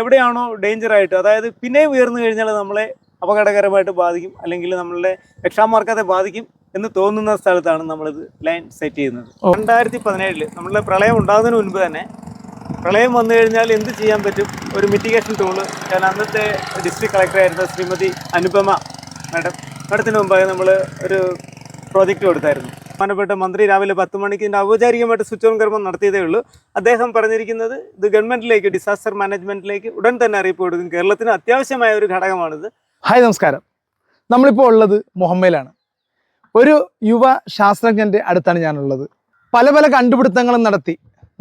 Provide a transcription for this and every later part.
എവിടെയാണോ ഡേഞ്ചർ ആയിട്ട് അതായത് പിന്നെ ഉയർന്നു കഴിഞ്ഞാൽ നമ്മളെ അപകടകരമായിട്ട് ബാധിക്കും അല്ലെങ്കിൽ നമ്മളുടെ രക്ഷാമാർഗത്തെ ബാധിക്കും എന്ന് തോന്നുന്ന സ്ഥലത്താണ് നമ്മളിത് ലൈൻ സെറ്റ് ചെയ്യുന്നത്. രണ്ടായിരത്തി പതിനേഴിൽ നമ്മളുടെ പ്രളയം ഉണ്ടാകുന്നതിന് മുൻപ് തന്നെ പ്രളയം വന്നു കഴിഞ്ഞാൽ എന്ത് ചെയ്യാൻ പറ്റും? ഒരു മിറ്റിഗേഷൻ ടൂൾ ഞാൻ അന്നത്തെ ഡിസ്ട്രിക്ട് കളക്ടറായിരുന്ന ശ്രീമതി അനുപമ മാഡം മാഡത്തിന് മുമ്പായി നമ്മൾ ഒരു പ്രോജക്റ്റ് കൊടുത്തായിരുന്നു. ബഹുമാനപ്പെട്ട മന്ത്രി രാവിലെ പത്ത് മണിക്ക് ഇതിന്റെ ഔപചാരികമായിട്ട് സ്വിച്ച് ഓൺ കർമ്മം നടത്തിയതേ ഉള്ളൂ. അദ്ദേഹം പറഞ്ഞിരിക്കുന്നത് ഇത് ഗവൺമെന്റിലേക്ക് ഡിസാസ്റ്റർ മാനേജ്മെന്റിലേക്ക് ഉടൻ തന്നെ അറിയിപ്പ് കൊടുക്കും. കേരളത്തിന് അത്യാവശ്യമായ ഒരു ഘടകമാണിത്. ഹായ് നമസ്കാരം. നമ്മളിപ്പോൾ ഉള്ളത് മുഹമ്മയിലാണ്. ഒരു യുവ ശാസ്ത്രജ്ഞന്റെ അടുത്താണ് ഞാനുള്ളത്. പല പല കണ്ടുപിടുത്തങ്ങളും നടത്തി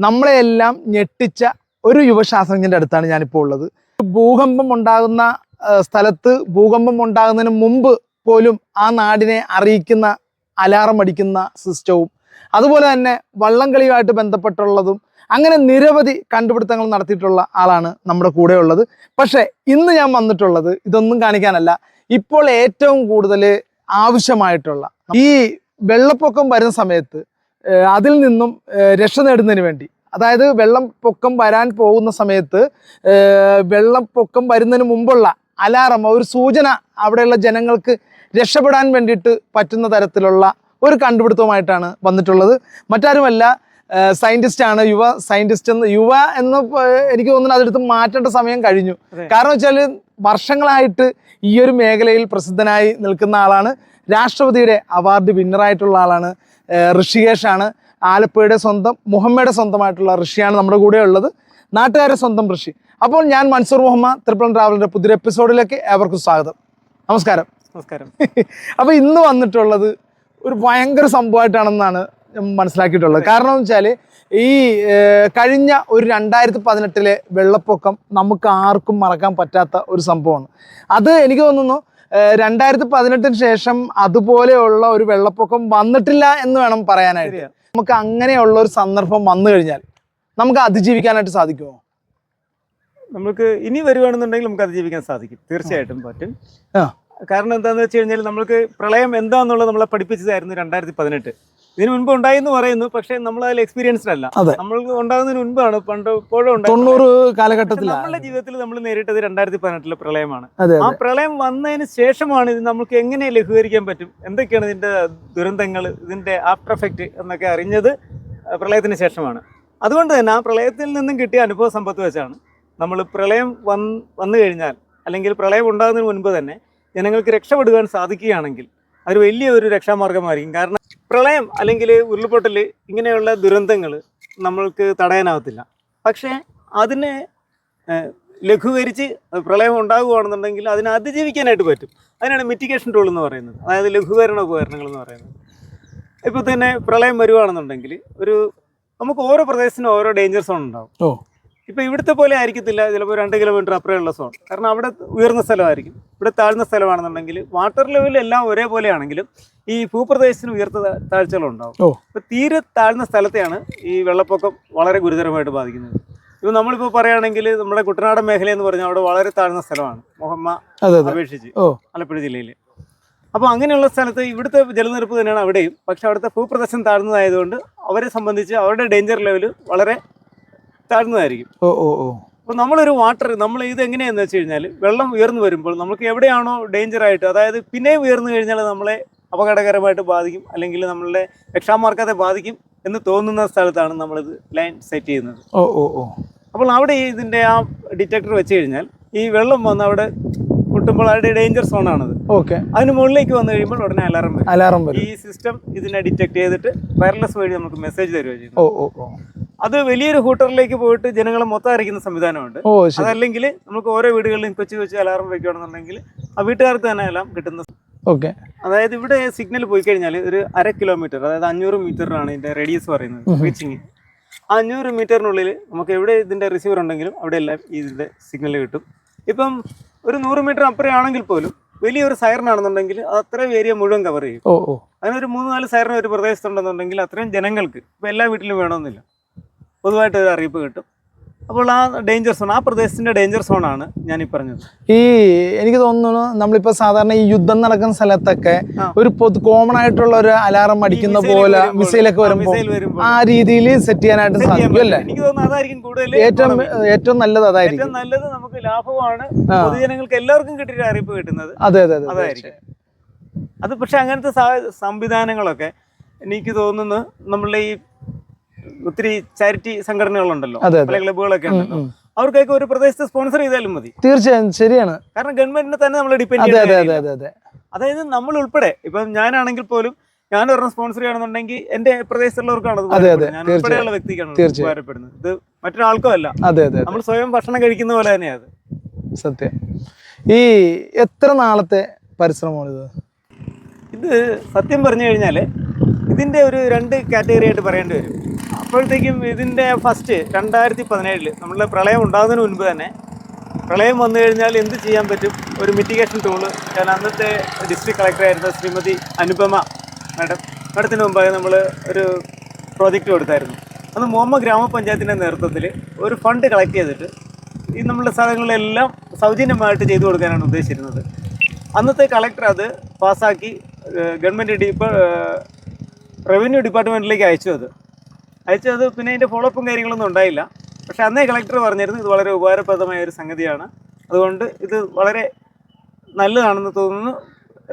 നമ്മളെയെല്ലാം ഞെട്ടിച്ച ഒരു യുവ ശാസ്ത്രജ്ഞന്റെ അടുത്താണ് ഞാനിപ്പോൾ ഉള്ളത്. ഭൂകമ്പം ഉണ്ടാകുന്ന സ്ഥലത്ത് ഭൂകമ്പം ഉണ്ടാകുന്നതിന് മുമ്പ് പോലും ആ നാടിനെ അറിയിക്കുന്ന അലാറം അടിക്കുന്ന സിസ്റ്റവും അതുപോലെ തന്നെ വള്ളംകളിയുമായിട്ട് ബന്ധപ്പെട്ടുള്ളതും അങ്ങനെ നിരവധി കണ്ടുപിടുത്തങ്ങൾ നടത്തിയിട്ടുള്ള ആളാണ് നമ്മുടെ കൂടെ ഉള്ളത് പക്ഷേ ഇന്ന് ഞാൻ വന്നിട്ടുള്ളത് ഇതൊന്നും കാണിക്കാനല്ല ഇപ്പോൾ ഏറ്റവും കൂടുതൽ ആവശ്യമായിട്ടുള്ള ഈ വെള്ളപ്പൊക്കം വരുന്ന സമയത്ത് അതിൽ നിന്നും രക്ഷ നേടുന്നതിന് വേണ്ടി അതായത് വെള്ളം പൊക്കം വരാൻ പോകുന്ന സമയത്ത് വെള്ളം പൊക്കം വരുന്നതിന് മുമ്പുള്ള അലാറം ഒരു സൂചന അവിടെയുള്ള ജനങ്ങൾക്ക് രക്ഷപ്പെടാൻ വേണ്ടിയിട്ട് പറ്റുന്ന തരത്തിലുള്ള ഒരു കണ്ടുപിടുത്തവുമായിട്ടാണ് വന്നിട്ടുള്ളത്. മറ്റാരുമല്ല സയന്റിസ്റ്റ് ആണ് യുവ സയന്റിസ്റ്റ് എന്ന് യുവ എന്ന് എനിക്ക് തോന്നുന്നു അതെടുത്ത് മാറ്റേണ്ട സമയം കഴിഞ്ഞു. കാരണം വെച്ചാൽ വർഷങ്ങളായിട്ട് ഈ ഒരു മേഖലയിൽ പ്രസിദ്ധനായി നിൽക്കുന്ന ആളാണ്. രാഷ്ട്രപതിയുടെ അവാർഡ് വിന്നറായിട്ടുള്ള ആളാണ് ഋഷികേഷാണ്. ഋഷികേഷ് ആണ് ആലപ്പുഴയുടെ സ്വന്തം മുഹമ്മയുടെ സ്വന്തമായിട്ടുള്ള ഋഷിയാണ് നമ്മുടെ കൂടെ ഉള്ളത്. നാട്ടുകാരെ സ്വന്തം ഋഷി. അപ്പോൾ ഞാൻ മൻസൂർ മുഹമ്മദ് ട്രിപ്പിൾ ട്രാവലിന്റെ പുതിയൊരു എപ്പിസോഡിലേക്ക് ഏവർക്കും സ്വാഗതം. നമസ്കാരം. നമസ്കാരം. അപ്പോൾ ഇന്ന് വന്നിട്ടുള്ളത് ഒരു ഭയങ്കര സംഭവമായിട്ടാണെന്നാണ് മനസ്സിലാക്കിയിട്ടുള്ളത്. കാരണം എന്ന് വെച്ചാൽ ഈ കഴിഞ്ഞ ഒരു രണ്ടായിരത്തി പതിനെട്ടിലെ വെള്ളപ്പൊക്കം നമുക്ക് ആർക്കും മറക്കാൻ പറ്റാത്ത ഒരു സംഭവമാണ്. അത് എനിക്ക് തോന്നുന്നു രണ്ടായിരത്തി പതിനെട്ടിന് ശേഷം അതുപോലെയുള്ള ഒരു വെള്ളപ്പൊക്കം വന്നിട്ടില്ല എന്ന് വേണം പറയാനായിട്ട്. നമുക്ക് അങ്ങനെയുള്ള ഒരു സന്ദർഭം വന്നു കഴിഞ്ഞാൽ നമുക്ക് അതിജീവിക്കാനായിട്ട് സാധിക്കുമോ? നമുക്ക് ഇനി വരുവാണെന്നുണ്ടെങ്കിൽ നമുക്ക് അതിജീവിക്കാൻ സാധിക്കും. തീർച്ചയായിട്ടും പറ്റും. ആ. കാരണം എന്താണെന്ന് വെച്ച് കഴിഞ്ഞാൽ നമ്മൾക്ക് പ്രളയം എന്താണെന്നുള്ളത് നമ്മളെ പഠിപ്പിച്ചതായിരുന്നു രണ്ടായിരത്തി പതിനെട്ട് ഇതിനു മുൻപ് ഉണ്ടായി എന്ന് പറയുന്നു പക്ഷേ നമ്മൾ അതിൽ എക്സ്പീരിയൻസ്ഡ് അല്ല. നമ്മൾ ഉണ്ടാകുന്നതിന് മുൻപാണ് പണ്ട് ഇപ്പോഴും തൊണ്ണൂറ് കാലഘട്ടത്തിൽ നമ്മളുടെ ജീവിതത്തിൽ നമ്മൾ നേരിട്ടത് രണ്ടായിരത്തി പതിനെട്ടിലെ പ്രളയമാണ് ആ പ്രളയം വന്നതിന് ശേഷമാണ് ഇത് നമുക്ക് എങ്ങനെ ലഘൂകരിക്കാൻ പറ്റും? എന്തൊക്കെയാണ് ഇതിന്റെ ദുരന്തങ്ങൾ ഇതിന്റെ ആഫ്റ്റർ എഫക്റ്റ് എന്നൊക്കെ അറിഞ്ഞത് പ്രളയത്തിന് ശേഷമാണ്. അതുകൊണ്ട് തന്നെ ആ പ്രളയത്തിൽ നിന്നും കിട്ടിയ അനുഭവ സമ്പത്ത് വെച്ചാണ് നമ്മൾ പ്രളയം വന്ന് വന്നു കഴിഞ്ഞാൽ അല്ലെങ്കിൽ പ്രളയം ഉണ്ടാകുന്നതിന് മുൻപ് തന്നെ ജനങ്ങൾക്ക് രക്ഷപ്പെടുവാൻ സാധിക്കുകയാണെങ്കിൽ അത് വലിയ ഒരു രക്ഷാമാർഗമായിരിക്കും. കാരണം പ്രളയം അല്ലെങ്കിൽ ഉരുൾപൊട്ടൽ ഇങ്ങനെയുള്ള ദുരന്തങ്ങൾ നമ്മൾക്ക് തടയാനാവത്തില്ല. പക്ഷേ അതിനെ ലഘൂകരിച്ച് പ്രളയം ഉണ്ടാകുകയാണെന്നുണ്ടെങ്കിൽ അതിനെ അതിജീവിക്കാനായിട്ട് പറ്റും. അതിനാണ് മിറ്റിഗേഷൻ ടൂൾ എന്ന് പറയുന്നത്. അതായത് ലഘൂകരണ ഉപകരണങ്ങൾ എന്ന് പറയുന്നത്. ഇപ്പോൾ തന്നെ പ്രളയം വരുവാണെന്നുണ്ടെങ്കിൽ ഒരു നമുക്ക് ഓരോ പ്രദേശത്തിനും ഓരോ ഡേഞ്ചർ സോൺ ഉണ്ടാവും. ഇപ്പോൾ ഇവിടുത്തെ പോലെ ആയിരിക്കത്തില്ല. ചിലപ്പോൾ രണ്ട് കിലോമീറ്റർ അപ്പുറമുള്ള സോൺ കാരണം അവിടെ ഉയർന്ന സ്ഥലമായിരിക്കും. ഇവിടെ താഴ്ന്ന സ്ഥലമാണെന്നുണ്ടെങ്കിൽ വാട്ടർ ലെവൽ എല്ലാം ഒരേപോലെയാണെങ്കിലും ഈ ഭൂപ്രദേശത്തിന് ഉയർത്ത താഴ്ചകളുണ്ടാവും. അപ്പോൾ തീരെ താഴ്ന്ന സ്ഥലത്തെയാണ് ഈ വെള്ളപ്പൊക്കം വളരെ ഗുരുതരമായിട്ട് ബാധിക്കുന്നത്. ഇപ്പൊ നമ്മളിപ്പോൾ പറയുകയാണെങ്കിൽ നമ്മുടെ കുട്ടനാടൻ മേഖല എന്ന് പറഞ്ഞാൽ അവിടെ വളരെ താഴ്ന്ന സ്ഥലമാണ് മുഹമ്മ അപേക്ഷിച്ച് ആലപ്പുഴ ജില്ലയിൽ അപ്പോൾ അങ്ങനെയുള്ള സ്ഥലത്ത് ഇവിടുത്തെ ജലനിരപ്പ് തന്നെയാണ് അവിടെയും. പക്ഷെ അവിടുത്തെ ഭൂപ്രദേശം താഴ്ന്നതായതുകൊണ്ട് അവരെ സംബന്ധിച്ച് അവരുടെ ഡേഞ്ചർ ലെവൽ വളരെ താഴ്ന്നതായിരിക്കും. ഓ ഓ ഓ. അപ്പോൾ നമ്മളൊരു വാട്ടർ നമ്മൾ ഇത് എങ്ങനെയാണെന്ന് വെച്ച് കഴിഞ്ഞാൽ വെള്ളം ഉയർന്നു വരുമ്പോൾ നമുക്ക് എവിടെയാണോ ഡേഞ്ചർ ആയിട്ട് അതായത് പിന്നെയും ഉയർന്നു കഴിഞ്ഞാൽ നമ്മളെ അപകടകരമായിട്ട് ബാധിക്കും അല്ലെങ്കിൽ നമ്മളുടെ രക്ഷാമാർഗത്തെ ബാധിക്കും എന്ന് തോന്നുന്ന സ്ഥലത്താണ് നമ്മളിത് ലൈൻ സെറ്റ് ചെയ്യുന്നത്. ഓ ഓ ഓ. അപ്പോൾ അവിടെ ഇതിന്റെ ആ ഡിറ്റക്ടർ വെച്ച് കഴിഞ്ഞാൽ ഈ വെള്ളം വന്ന് അവിടെ മുട്ടുമ്പോൾ അവിടെ ഡേഞ്ചർ സോണാണത് ഓക്കെ. അതിന് മുകളിലേക്ക് വന്നു കഴിയുമ്പോൾ ഉടനെ അലാറം വരും. അലാറം വരും. ഈ സിസ്റ്റം ഇതിനെ ഡിറ്റക്ട് ചെയ്തിട്ട് വയർലെസ് വഴി നമുക്ക് മെസ്സേജ് തരുക ചെയ്യുന്നത് ഓ ഓ ഓ. അത് വലിയൊരു ഹൂട്ടറിലേക്ക് പോയിട്ട് ജനങ്ങളെ മൊത്തം അറിയിക്കുന്ന സംവിധാനമുണ്ട്. അതല്ലെങ്കിൽ നമുക്ക് ഓരോ വീടുകളിലും കൊച്ചു കൊച്ചു അലാറം വയ്ക്കുകയാണെന്നുണ്ടെങ്കിൽ ആ വീട്ടുകാർക്ക് തന്നെ എല്ലാം കിട്ടുന്ന ഓക്കെ. അതായത് ഇവിടെ സിഗ്നൽ പോയി കഴിഞ്ഞാൽ ഒരു അര കിലോമീറ്റർ അതായത് അഞ്ഞൂറ് മീറ്ററിനാണ് ഇതിന്റെ റേഡിയസ് പറയുന്നത് റീച്ചിങ് ആ അഞ്ഞൂറ് മീറ്ററിനുള്ളിൽ നമുക്ക് എവിടെ ഇതിന്റെ റിസീവർ ഉണ്ടെങ്കിലും അവിടെ എല്ലാം ഇതിന്റെ സിഗ്നൽ കിട്ടും. ഇപ്പം ഒരു നൂറ് മീറ്റർ അപ്പുറം ആണെങ്കിൽ പോലും വലിയൊരു സൈറനാണെന്നുണ്ടെങ്കിൽ അത് അത്രയും ഏരിയ മുഴുവൻ കവർ ചെയ്യും. അങ്ങനെ ഒരു മൂന്ന് നാല് സൈറൻ ഒരു പ്രദേശത്തുണ്ടെന്നുണ്ടെങ്കിൽ അത്രയും ജനങ്ങൾക്ക് ഇപ്പം എല്ലാ വീട്ടിലും വേണമെന്നില്ല. പൊതുവായിട്ട് ഒരു അറിയിപ്പ് കിട്ടും. അപ്പോൾ ആ ഡേഞ്ചർ സോൺ ആ പ്രദേശത്തിന്റെ ഡേഞ്ചർ സോണാണ് ഞാൻ ഈ പറഞ്ഞത്. ഈ എനിക്ക് തോന്നുന്നു നമ്മളിപ്പോൾ സാധാരണ ഈ യുദ്ധം നടക്കുന്ന സ്ഥലത്തൊക്കെ ഒരു പൊതു കോമൺ ആയിട്ടുള്ള ഒരു അലാറം അടിക്കുന്ന പോലെ മിസൈലൊക്കെ വരുമ്പോൾ ആ രീതിയിൽ സെറ്റ് ചെയ്യാനായിട്ട് സാധിക്കും അല്ലേ എനിക്ക് തോന്നുന്നു അതായിരിക്കും കൂടുതൽ ഏറ്റവും. ഏറ്റവും നല്ലത് അതായിരിക്കും. ഏറ്റവും നല്ലത് നമുക്ക് ലാഭമാണ്. പൊതുജനങ്ങൾക്ക് എല്ലാവർക്കും കിട്ടിയൊരു അറിയിപ്പ് കിട്ടുന്നത്. അതെ അതെ അതെ അതായിരിക്കും. അത് പക്ഷെ അങ്ങനത്തെ സംവിധാനങ്ങളൊക്കെ എനിക്ക് തോന്നുന്നു നമ്മളുടെ ഈ ഒത്തിരി ചാരിറ്റി സംഘടനകളുണ്ടല്ലോ. പല ക്ലബുകളൊക്കെ ഉണ്ടല്ലോ. അവർക്കൊക്കെ ഒരു പ്രദേശത്ത് സ്പോൺസർ ചെയ്താലും മതി. തീർച്ചയായും ശരിയാണ്. കാരണം ഗവൺമെന്റിനെ തന്നെ നമ്മൾ ഡിപ്പെൻഡ് അതെ അതെ അതെ അതെ അതെ. അതായത് നമ്മൾ ഉൾപ്പെടെ ഇപ്പം ഞാനാണെങ്കിൽ പോലും ഞാൻ ഒരെണ്ണം സ്പോൺസർ ചെയ്യണമെന്നുണ്ടെങ്കിൽ എന്റെ പ്രദേശത്തുള്ളവർക്കാണ്. ഞാൻ ഉൾപ്പെടെയുള്ള വ്യക്തിക്കാണ്. ഉപകാരപ്പെടുന്നത്. ഇത് മറ്റൊരാൾക്കും അല്ല. നമ്മൾ സ്വയം ഭക്ഷണം കഴിക്കുന്ന പോലെ തന്നെയാണ് സത്യം. ഈ എത്ര നാളത്തെ പരിശ്രമമാണ് ഇത് ഇത് സത്യം പറഞ്ഞു കഴിഞ്ഞാൽ ഇതിന്റെ ഒരു രണ്ട് കാറ്റഗറി ആയിട്ട് പറയേണ്ടി വരും. അപ്പോഴത്തേക്കും ഇതിന്റെ ഫസ്റ്റ് രണ്ടായിരത്തി പതിനേഴിൽ നമ്മളുടെ പ്രളയം ഉണ്ടാകുന്നതിന് മുൻപ് തന്നെ പ്രളയം വന്നു കഴിഞ്ഞാൽ എന്ത് ചെയ്യാൻ പറ്റും? ഒരു മിറ്റിഗേഷൻ ടൂൾ ഞാൻ അന്നത്തെ ഡിസ്ട്രിക്ട് കളക്ടറായിരുന്ന ശ്രീമതി അനുപമ മാഡം മാഡത്തിന് മുമ്പായി നമ്മൾ ഒരു പ്രോജക്റ്റ് കൊടുത്തായിരുന്നു. അന്ന് മോമ്മ ഗ്രാമപഞ്ചായത്തിന്റെ നേതൃത്വത്തിൽ ഒരു ഫണ്ട് കളക്ട് ചെയ്തിട്ട് ഈ നമ്മളുടെ സ്ഥലങ്ങളിലെല്ലാം സൗജന്യമായിട്ട് ചെയ്തു കൊടുക്കാനാണ് ഉദ്ദേശിച്ചിരുന്നത്. അന്നത്തെ കളക്ടർ അത് പാസ്സാക്കി ഗവൺമെന്റ് ഡിപ്പ റവന്യൂ ഡിപ്പാർട്ട്മെന്റിലേക്ക് അയച്ചു അത്. അയച്ചു അത് പിന്നെ അതിന്റെ ഫോളോപ്പും കാര്യങ്ങളൊന്നും ഉണ്ടായില്ല. പക്ഷേ അന്നേ കളക്ടർ പറഞ്ഞിരുന്നു ഇത് വളരെ ഉപകാരപ്രദമായ ഒരു സംഗതിയാണ്. അതുകൊണ്ട് ഇത് വളരെ നല്ലതാണെന്ന് തോന്നുന്നു.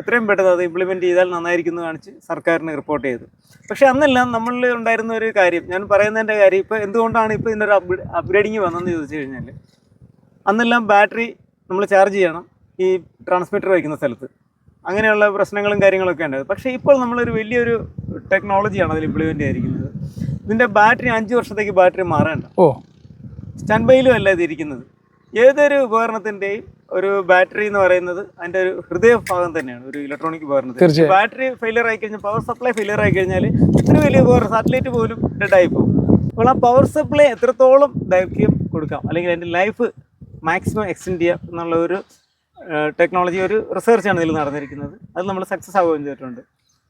എത്രയും പെട്ടെന്ന് അത് ഇംപ്ലിമെന്റ് ചെയ്താൽ നന്നായിരിക്കും എന്ന് കാണിച്ച് സർക്കാരിന് റിപ്പോർട്ട് ചെയ്തു. പക്ഷേ അന്നെല്ലാം നമ്മളിൽ ഉണ്ടായിരുന്ന ഒരു കാര്യം ഞാൻ പറയുന്നതിന്റെ കാര്യം ഇപ്പോൾ എന്തുകൊണ്ടാണ് ഇപ്പോൾ ഇതിന്റെ ഒരു അപ്ഗ്രേ അപ്ഗ്രേഡിങ് വന്നതെന്ന് ചോദിച്ചു കഴിഞ്ഞാൽ അന്നെല്ലാം ബാറ്ററി നമ്മൾ ചാർജ് ചെയ്യണം ഈ ട്രാൻസ്മിറ്റർ വയ്ക്കുന്ന സ്ഥലത്ത്. അങ്ങനെയുള്ള പ്രശ്നങ്ങളും കാര്യങ്ങളൊക്കെ ഉണ്ടായത് പക്ഷേ ഇപ്പോൾ നമ്മളൊരു വലിയൊരു ടെക്നോളജിയാണ് അതിൽ ഇംപ്ലിമെന്റ് ചെയ്തിരിക്കുന്നത്. ഇതിന്റെ ബാറ്ററി അഞ്ച് വർഷത്തേക്ക് ബാറ്ററി മാറേണ്ട ഓ. സ്റ്റാൻഡ് ബൈയിലും അല്ല ഇത് ഇരിക്കുന്നത്. ഏതൊരു ഉപകരണത്തിന്റെയും ഒരു ബാറ്ററി എന്ന് പറയുന്നത് അതിന്റെ ഒരു ഹൃദയഭാഗം തന്നെയാണ് ഒരു ഇലക്ട്രോണിക് ഉപകരണത്തിൽ ബാറ്ററി ഫെയിലിയർ ആയി കഴിഞ്ഞാൽ പവർ സപ്ലൈ ഫെയിലിയർ ആയി കഴിഞ്ഞാൽ ഇത്ര വലിയ ഉപകരണം സാറ്റലൈറ്റ് പോലും ഡെഡായി പോകും. അപ്പോൾ ആ പവർ സപ്ലൈ എത്രത്തോളം ദൈർഘ്യം കൊടുക്കാം? അല്ലെങ്കിൽ അതിന്റെ ലൈഫ് മാക്സിമം എക്സ്റ്റെൻഡ് ചെയ്യാം എന്നുള്ള ഒരു ടെക്നോളജി ഒരു റിസർച്ചാണ് ഇതിൽ നടന്നിരിക്കുന്നത്. അത് നമ്മൾ സക്സസ് ആവുകയും ചെയ്തിട്ടുണ്ട്.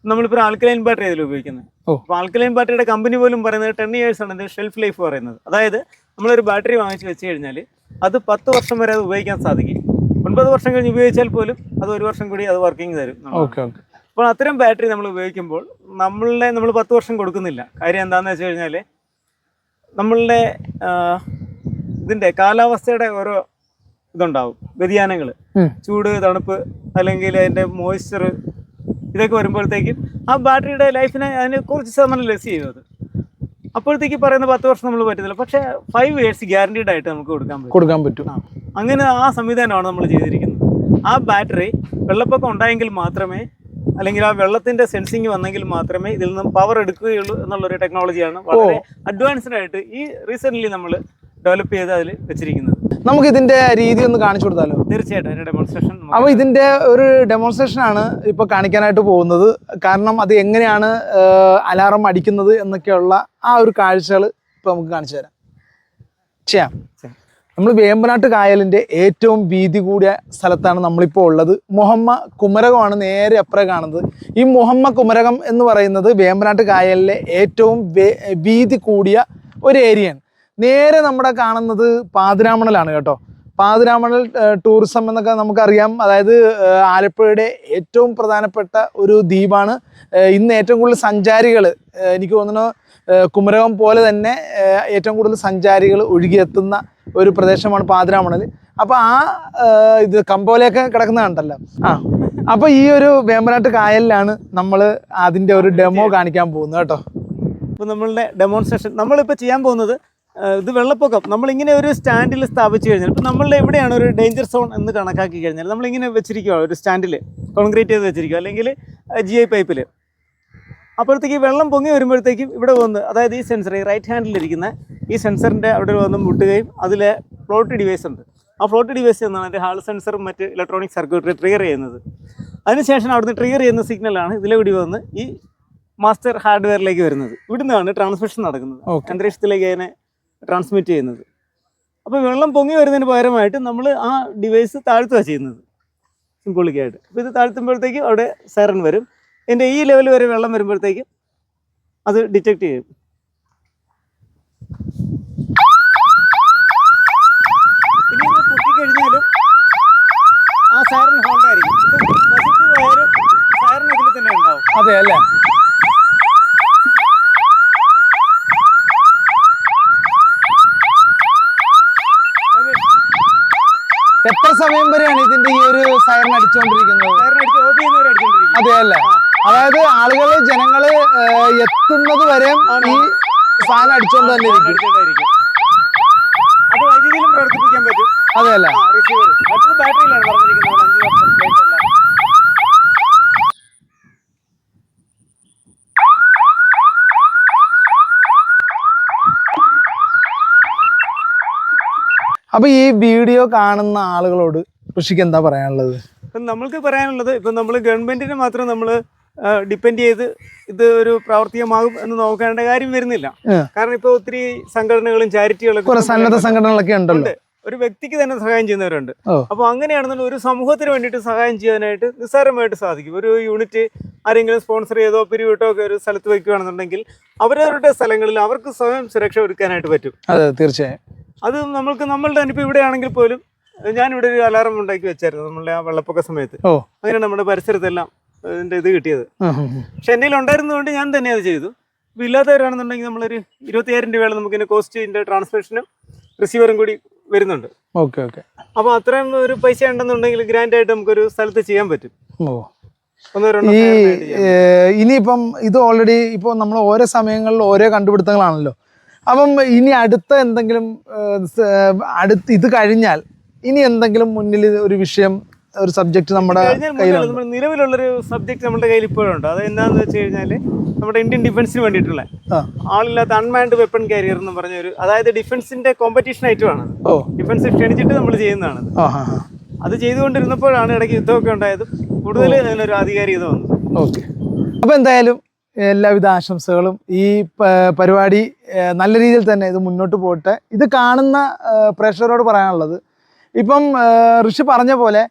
നമ്മളിപ്പോൾ ആൽക്കലൈൻ ബാറ്ററി ഇതിൽ ഉപയോഗിക്കുന്നത്. അപ്പോൾ ആൽക്കലൈൻ ബാറ്ററിയുടെ കമ്പനി പോലും പറയുന്നത് ടെൻ ഇയേഴ്സ് ആണ് ഇതിന്റെ ഷെൽഫ് ലൈഫ് പറയുന്നത്. അതായത് നമ്മളൊരു ബാറ്ററി വാങ്ങിച്ച് വെച്ച് കഴിഞ്ഞാൽ അത് പത്ത് വർഷം വരെ അത് ഉപയോഗിക്കാൻ സാധിക്കും. ഒൻപത് വർഷം കഴിഞ്ഞ് ഉപയോഗിച്ചാൽ പോലും അത് ഒരു വർഷം കൂടി അത് വർക്കിംഗ് തരും. Okay okay. അപ്പോൾ അത്തരം ബാറ്ററി നമ്മൾ ഉപയോഗിക്കുമ്പോൾ നമ്മളുടെ നമ്മൾ പത്ത് വർഷം കൊടുക്കുന്നില്ല. കാര്യം എന്താണെന്ന് വെച്ച് കഴിഞ്ഞാൽ നമ്മളുടെ ഇതിന്റെ ഇതിന്റെ കാലാവസ്ഥയുടെ ഓരോ ഇതുണ്ടാവും. വ്യതിയാനങ്ങൾ ചൂട് തണുപ്പ് അല്ലെങ്കിൽ അതിന്റെ മോയ്സ്ചർ ഇതൊക്കെ വരുമ്പോഴത്തേക്കും ആ ബാറ്ററിയുടെ ലൈഫിനെ അതിന് കുറച്ച് ശതമാനം ലെസ് ചെയ്യുന്നത് അപ്പോഴത്തേക്ക് പറയുന്ന പത്ത് വർഷം നമ്മൾ പറ്റുന്നില്ല പക്ഷേ ഫൈവ് ഇയേഴ്സ് ഗ്യാരണ്ടീഡ് ആയിട്ട് നമുക്ക് കൊടുക്കാൻ പറ്റും. കൊടുക്കാൻ പറ്റും. അങ്ങനെ ആ സംവിധാനമാണ് നമ്മൾ ചെയ്തിരിക്കുന്നത്. ആ ബാറ്ററി വെള്ളപ്പൊക്കം ഉണ്ടായെങ്കിൽ മാത്രമേ അല്ലെങ്കിൽ ആ വെള്ളത്തിന്റെ സെൻസിങ് വന്നെങ്കിൽ മാത്രമേ ഇതിൽ നിന്നും പവർ എടുക്കുകയുള്ളൂ എന്നുള്ള ഒരു ടെക്നോളജിയാണ് വളരെ അഡ്വാൻസ്ഡ് ആയിട്ട് ഈ റീസെന്റ് നമ്മൾ ഡെവലപ്പ് ചെയ്ത് അതിൽ വെച്ചിരിക്കുന്നത്. നമുക്ക് ഇതിന്റെ രീതി ഒന്ന് കാണിച്ചു കൊടുത്താലോ? തീർച്ചയായിട്ടും അതിന്റെ ഡെമോൺസ്ട്രേഷൻ അപ്പോൾ ഇതിന്റെ ഒരു ഡെമോൺസ്ട്രേഷൻ ആണ് ഇപ്പൊ കാണിക്കാനായിട്ട് പോകുന്നത്. കാരണം അത് എങ്ങനെയാണ് അലാറം അടിക്കുന്നത് എന്നൊക്കെയുള്ള ആ ഒരു കാഴ്ചകൾ ഇപ്പൊ നമുക്ക് കാണിച്ചു തരാം. ചെയ്യാം. ചെയ്യാം. നമ്മൾ വേമ്പനാട്ട് കായലിന്റെ ഏറ്റവും വീതി കൂടിയ സ്ഥലത്താണ് നമ്മളിപ്പോൾ ഉള്ളത്. മുഹമ്മ കുമരകമാണ് നേരെ അപ്പുറം കാണുന്നത്. ഈ മുഹമ്മ കുമരകം എന്ന് പറയുന്നത് വേമ്പനാട്ട് കായലിലെ ഏറ്റവും വീതി കൂടിയ ഒരു ഏരിയയാണ്. നേരെ നമ്മുടെ കാണുന്നത് പാതിരാമണലാണ് കേട്ടോ. പാതിരാമണൽ ടൂറിസം എന്നൊക്കെ നമുക്കറിയാം. അതായത് ആലപ്പുഴയുടെ ഏറ്റവും പ്രധാനപ്പെട്ട ഒരു ദ്വീപാണ്. ഇന്ന് ഏറ്റവും കൂടുതൽ സഞ്ചാരികൾ എനിക്ക് തോന്നുന്നു കുമരകം പോലെ തന്നെ ഏറ്റവും കൂടുതൽ സഞ്ചാരികൾ ഒഴുകിയെത്തുന്ന ഒരു പ്രദേശമാണ് പാതിരാമണൽ. അപ്പോൾ ആ ഇത് കമ്പോലയൊക്കെ കിടക്കുന്ന കണ്ടല്ലോ. ആ അപ്പോൾ ഈ ഒരു വേമ്പനാട്ട് കായലിലാണ് നമ്മൾ അതിന്റെ ഒരു ഡെമോ കാണിക്കാൻ പോകുന്നത് കേട്ടോ. ഇപ്പോൾ നമ്മളുടെ ഡെമോൺസ്ട്രേഷൻ നമ്മളിപ്പോൾ ചെയ്യാൻ പോകുന്നത് ഇത് വെള്ളപ്പൊക്കം. നമ്മളിങ്ങനെ ഒരു സ്റ്റാൻഡിൽ സ്ഥാപിച്ചു കഴിഞ്ഞാൽ ഇപ്പം നമ്മളുടെ എവിടെയാണ് ഒരു ഡേഞ്ചർ സോൺ എന്ന് കണക്കാക്കി കഴിഞ്ഞാൽ നമ്മളിങ്ങനെ വെച്ചിരിക്കുക ഒരു സ്റ്റാൻഡിൽ കോൺക്രീറ്റ് ചെയ്ത് വെച്ചിരിക്കുക അല്ലെങ്കിൽ ജി ഐ പൈപ്പിൽ അപ്പോഴത്തേക്ക് വെള്ളം പൊങ്ങി വരുമ്പോഴത്തേക്കും ഇവിടെ വന്ന് അതായത് ഈ സെൻസർ ഈ റൈറ്റ് ഹാൻഡിലിരിക്കുന്ന ഈ സെൻസറിന്റെ അവിടെ വന്ന് മുട്ടുകയും അതിൽ ഫ്ലോട്ട് ഡിവൈസ് ഉണ്ട്. ആ ഫ്ലോട്ട് ഡിവൈസ് എന്നാണ് അതിന്റെ ഹാൾ സെൻസറും മറ്റ് ഇലക്ട്രോണിക് സർക്യൂട്ടറി ട്രിഗർ ചെയ്യുന്നത്. അതിനുശേഷം അവിടുന്ന് ട്രിഗർ ചെയ്യുന്ന സിഗ്നലാണ് ഇതിലൂടെ വന്ന് ഈ മാസ്റ്റർ ഹാർഡ്വെയറിലേക്ക് വരുന്നത്. ഇവിടുന്നാണ് ട്രാൻസ്മിഷൻ നടക്കുന്നത്. അന്തരീക്ഷത്തിലേക്ക് അതിനെ ട്രാൻസ്മിറ്റ് ചെയ്യുന്നത്. അപ്പോൾ വെള്ളം പൊങ്ങി വരുന്നതിന് പകരമായിട്ട് നമ്മൾ ആ ഡിവൈസ് താഴ്ത്തുക ചെയ്യുന്നത്. സിംബോളിക്കായിട്ട് അപ്പോൾ ഇത് താഴ്ത്തുമ്പോഴത്തേക്കും അവിടെ സൈറൺ വരും. എന്റെ ഈ ലെവൽ വരെ വെള്ളം വരുമ്പോഴത്തേക്കും അത് ഡിറ്റക്റ്റ് ചെയ്യും. പിന്നെ കുത്തിക്കഴിഞ്ഞാലും ആ സൈറൺ ഹോൾഡായിരിക്കും സൈറൺ ഇതിൽ തന്നെ ഉണ്ടാവും. അതെ അല്ലേ? അല്ലേ? അതായത് ആളുകൾ ജനങ്ങൾ എത്തുന്നത് വരെ ഈ സാധനം അടിച്ചോണ്ട് തന്നെ ഇരിക്കും. അടിച്ചോണ്ടായിരിക്കും അത് വൈദ്യുതിയിലും പ്രവർത്തിപ്പിക്കാൻ പറ്റും. അതെ അല്ലേ? റിസീവർ മറ്റത് ബാറ്ററിയിലാണ് പറഞ്ഞിരിക്കുന്നത്. അഞ്ച് വർഷം ലൈഫ് ഉള്ള. അപ്പൊ ഈ വീഡിയോ കാണുന്ന ആളുകളോട് കൃഷിക്ക് എന്താ പറയാനുള്ളത്? ഇപ്പം നമ്മൾക്ക് പറയാനുള്ളത് ഇപ്പം നമ്മൾ ഗവൺമെന്റിനെ മാത്രം നമ്മൾ ഡിപ്പെൻഡ് ചെയ്ത് ഇത് ഒരു പ്രാവർത്തികമാകും എന്ന് നോക്കേണ്ട കാര്യം വരുന്നില്ല. കാരണം ഇപ്പോൾ ഒത്തിരി സംഘടനകളും ചാരിറ്റികളൊക്കെ സന്നദ്ധ സംഘടനകളൊക്കെ ഉണ്ടല്ലോ. ഒരു വ്യക്തിക്ക് തന്നെ സഹായം ചെയ്യുന്നവരുണ്ട്. അപ്പോൾ അങ്ങനെയാണെന്നുണ്ടെങ്കിൽ ഒരു സമൂഹത്തിന് വേണ്ടിയിട്ട് സഹായം ചെയ്യാനായിട്ട് നിസ്സാരമായിട്ട് സാധിക്കും. ഒരു യൂണിറ്റ് ആരെങ്കിലും സ്പോൺസർ ചെയ്തോ പിരിവിട്ടോ ഒക്കെ ഒരു സ്ഥലത്ത് വയ്ക്കുകയാണെന്നുണ്ടെങ്കിൽ അവരവരുടെ സ്ഥലങ്ങളിൽ അവർക്ക് സ്വയം സുരക്ഷ ഒരുക്കാനായിട്ട് പറ്റും. അതെ തീർച്ചയായും. അത് നമ്മൾക്ക് നമ്മളുടെ ഇപ്പോൾ ഇവിടെ ആണെങ്കിൽ പോലും ഞാനിവിടെ ഒരു അലാറം ഉണ്ടാക്കി വെച്ചായിരുന്നു നമ്മളുടെ ആ വെള്ളപ്പൊക്ക സമയത്ത്. ഓ. അങ്ങനെ നമ്മുടെ പരിസരത്തെല്ലാം ഇതിന്റെ ഇത് കിട്ടിയത്. പക്ഷെ എന്റെ ഉണ്ടായിരുന്നതുകൊണ്ട് ഞാൻ തന്നെ അത് ചെയ്തു. ഇപ്പൊ ഇല്ലാത്തവരാണെന്നുണ്ടെങ്കിൽ നമ്മളൊരു ഇരുപത്തിയായിരം രൂപയാണ് ഇതിന്റെ കോസ്റ്റിന്റെ ട്രാൻസ്മിഷനും റിസീവറും കൂടി വരുന്നുണ്ട്. Okay okay. അപ്പൊ അത്രയും ഒരു പൈസ ഉണ്ടെന്നുണ്ടെങ്കിൽ ഗ്രാൻഡ് ആയിട്ട് നമുക്കൊരു സ്ഥലത്ത് ചെയ്യാൻ പറ്റും. ഓ. ഈ ഇനിയിപ്പം ഇത് ഓൾറെഡി ഇപ്പോൾ നമ്മൾ ഓരോ സമയങ്ങളിൽ ഓരോ കണ്ടുപിടുത്തങ്ങളാണല്ലോ. അപ്പം ഇനി അടുത്ത എന്തെങ്കിലും അടുത്ത് ഇത് കഴിഞ്ഞാൽ ഇനി എന്തെങ്കിലും മുന്നിൽ ഒരു വിഷയം ഒരു സബ്ജക്ട് നമ്മുടെ നിലവിലുള്ള ഒരു കയ്യിലുണ്ട്? നിലവിലുള്ളൊരു സബ്ജക്ട് നമ്മുടെ കയ്യിൽ ഇപ്പോഴുണ്ട് അത് എന്താണെന്ന് വെച്ച് കഴിഞ്ഞാൽ നമ്മുടെ ഇന്ത്യൻ ഡിഫൻസിന് വേണ്ടിയിട്ടുള്ള ആളില്ലാത്ത അൺമാൻഡ് വെപ്പൺ കാരിയർ എന്ന് പറഞ്ഞ ഒരു അതായത് ഡിഫൻസിന്റെ കോമ്പറ്റീഷൻ ഐറ്റമാണ് ഡിഫൻസ് ക്ഷണിച്ചിട്ട് നമ്മൾ ചെയ്യുന്നതാണ് അത് ചെയ്തുകൊണ്ടിരുന്നപ്പോഴാണ് ഇടയ്ക്ക് യുദ്ധമൊക്കെ ഉണ്ടായത്. കൂടുതൽ അതിനൊരു ആധികാരികത വന്നു ഓക്കെ. അപ്പോൾ എന്തായാലും എല്ലാവിധ ആശംസകളും ഈ പരിപാടി നല്ല രീതിയിൽ തന്നെ ഇത് മുന്നോട്ട് പോട്ടെ ഇത് കാണുന്ന പ്രേക്ഷകരോട് പറയാനുള്ളത് ഇപ്പം ഋഷി പറഞ്ഞ പോലെ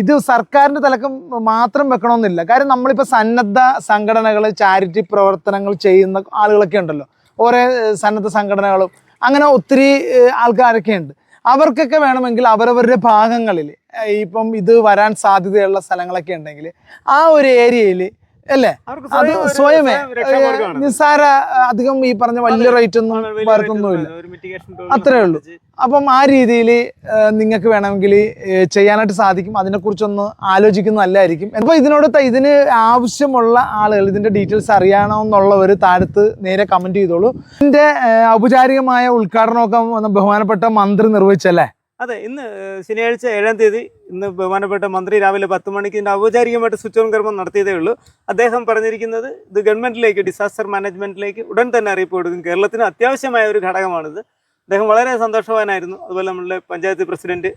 ഇത് സർക്കാരിന്റെ തലക്കം മാത്രം വെക്കണമെന്നില്ല. കാര്യം നമ്മളിപ്പോൾ സന്നദ്ധ സംഘടനകൾ ചാരിറ്റി പ്രവർത്തനങ്ങൾ ചെയ്യുന്ന ആളുകളൊക്കെ ഉണ്ടല്ലോ. ഓരോ സന്നദ്ധ സംഘടനകളും അങ്ങനെ ഒത്തിരി ആൾക്കാരൊക്കെ ഉണ്ട്. അവർക്കൊക്കെ വേണമെങ്കിൽ അവരവരുടെ ഭാഗങ്ങളിൽ ഇപ്പം ഇത് വരാൻ സാധ്യതയുള്ള സ്ഥലങ്ങളൊക്കെ ഉണ്ടെങ്കിൽ ആ ഒരു ഏരിയയിൽ അല്ലേ? അത് സ്വയമേ. നിസ്സാര അധികം ഈ പറഞ്ഞ വലിയ റേറ്റ് ഒന്നും വർക്കൊന്നുമില്ല അത്രേ ഉള്ളൂ. അപ്പം ആ രീതിയിൽ നിങ്ങൾക്ക് വേണമെങ്കിൽ ചെയ്യാനായിട്ട് സാധിക്കും. അതിനെക്കുറിച്ചൊന്ന് ആലോചിക്കുന്നതല്ലായിരിക്കും. അപ്പോൾ ഇതിനോട് ഇതിന് ആവശ്യമുള്ള ആളുകൾ ഇതിന്റെ ഡീറ്റെയിൽസ് അറിയണമെന്നുള്ളവർ താഴത്ത് നേരെ കമന്റ് ചെയ്തോളൂ. ഇതിന്റെ ഔപചാരികമായ ഉദ്ഘാടനമൊക്കെ ബഹുമാനപ്പെട്ട മന്ത്രി നിർവഹിച്ചല്ലേ? അതെ ഇന്ന് ശനിയാഴ്ച ഏഴാം തീയതി ഇന്ന് ബഹുമാനപ്പെട്ട മന്ത്രി രാവിലെ പത്ത് മണിക്ക് ഇതിന്റെ ഔപചാരികമായിട്ട് സ്വിച്ച് ഓൺ കർമ്മം നടത്തിയതേ ഉള്ളൂ. അദ്ദേഹം പറഞ്ഞിരിക്കുന്നത് ഇത് ഗവൺമെന്റിലേക്ക് ഡിസാസ്റ്റർ മാനേജ്മെന്റിലേക്ക് ഉടൻ തന്നെ അറിയിപ്പ് കൊടുക്കും. കേരളത്തിന് അത്യാവശ്യമായ ഒരു ഘടകമാണിത്. അദ്ദേഹം വളരെ സന്തോഷവാനായിരുന്നു. അതുപോലെ നമ്മളുടെ പഞ്ചായത്ത് പ്രസിഡന്റ്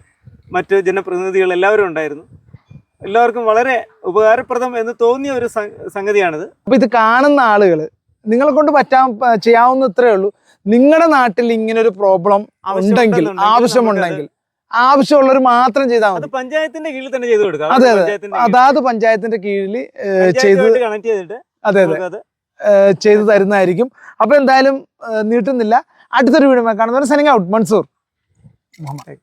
മറ്റ് ജനപ്രതിനിധികൾ എല്ലാവരും ഉണ്ടായിരുന്നു. എല്ലാവർക്കും വളരെ ഉപകാരപ്രദം എന്ന് തോന്നിയ ഒരു സംഗതിയാണിത്. അപ്പോൾ ഇത് കാണുന്ന ആളുകൾ നിങ്ങളെ കൊണ്ട് പറ്റാൻ ചെയ്യാവുന്ന ഇത്രയേ ഉള്ളൂ. നിങ്ങളുടെ നാട്ടിൽ ഇങ്ങനെ ഒരു പ്രോബ്ലം ഉണ്ടെങ്കിൽ ആവശ്യമുണ്ടെങ്കിൽ ആവശ്യമുള്ളവർ മാത്രം ചെയ്താൽ അത് മതി പഞ്ചായത്തിന്റെ കീഴിൽ തന്നെ ചെയ്തു കൊടുക്കാം. അതെ, അതെ. പഞ്ചായത്തിന്റെ കീഴിൽ. അതാത് പഞ്ചായത്തിന്റെ കീഴിൽ ചെയ്ത് കണക്ട് ചെയ്തിട്ട് അതെ അതെ. ചെയ്തു തരുന്നതായിരിക്കും. അപ്പൊ എന്തായാലും നീട്ടുന്നില്ല. അടുത്തൊരു വീഡിയോ കാണുന്നവർ സനിങ് ഔട്ട് മൺസൂർ മുഹമ്മദ്.